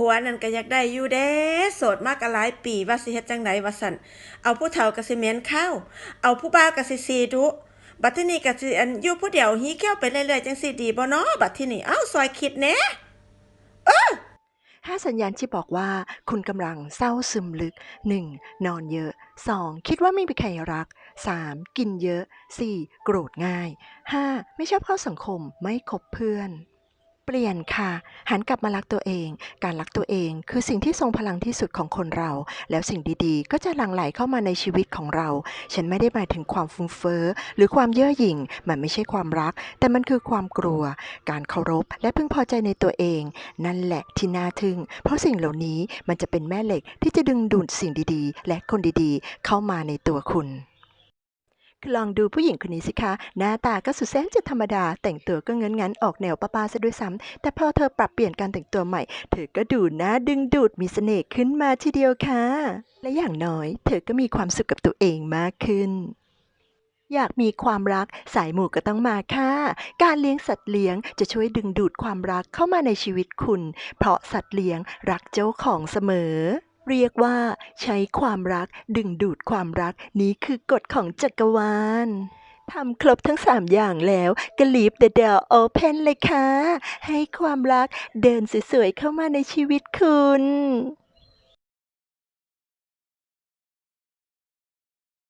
ผัวนั่นก็อยากได้อยู่เด้โสดมากก็หลายปีว่าสิเฮ็ดจังไดว่าซั่นเอาผู้เฒ่าก็สิเหม็นข้าวเอาผู้บ่าวก็สิซีดุบัดทีนี้ก็สิอันอยู่ผู้เดียวฮีเขี้ยวไปเรื่อยๆจังซีดีบ่เนาะบัดทีนี้เอ้าซอยคิดแหน่ห้าสัญญาณที่บอกว่าคุณกำลังเศร้าซึมลึก 1. นอนเยอะ 2. คิดว่าไม่มีใครรัก 3. กินเยอะ 4. โกรธง่าย 5. ไม่ชอบเข้าสังคมไม่คบเพื่อน เปลี่ยนค่ะ หันกลับมารักตัวเอง การรักตัวเองคือสิ่งที่ทรงพลังที่สุดของคนเรา แล้วสิ่งดีๆ ก็จะหลั่งไหลเข้ามาในชีวิตของเรา ฉันไม่ได้หมายถึงความฟุ้งเฟ้อหรือความเย่อหยิ่ง มันไม่ใช่ความรัก แต่มันคือความกลัว การเคารพ และพึงพอใจในตัวเอง นั่นแหละที่น่าทึ่ง เพราะสิ่งเหล่านี้มันจะเป็นแม่เหล็กที่จะดึงดูดสิ่งดีๆ และคนดีๆ เข้ามาในตัวคุณ ลองดูผู้หญิงคนนี้สิคะ หน้าตาก็สุดแสนจะธรรมดา แต่งตัวก็เงินงันออกแนวป้าๆซะด้วยซ้ำแต่พอเธอปรับเปลี่ยนการแต่งตัวใหม่ เธอก็ดูน่าดึงดูดมีเสน่ห์ขึ้นมาทีเดียวค่ะ และอย่างน้อย เธอก็มีความสุขกับตัวเองมากขึ้นอยากมีความรักสายหมู่ก็ต้องมาค่ะ การเลี้ยงสัตว์เลี้ยงจะช่วยดึงดูดความรักเข้ามาในชีวิตคุณ เพราะสัตว์เลี้ยงรักเจ้าของเสมอ เรียกว่า ใช้ความรักดึงดูดความรักนี้คือกฎของจักรวาลทำครบทั้ง 3 อย่างแล้วก็ลีบเดอะเดลโอเพนเลยค่ะ ให้ความรักเดินสวยๆเข้ามาในชีวิตคุณ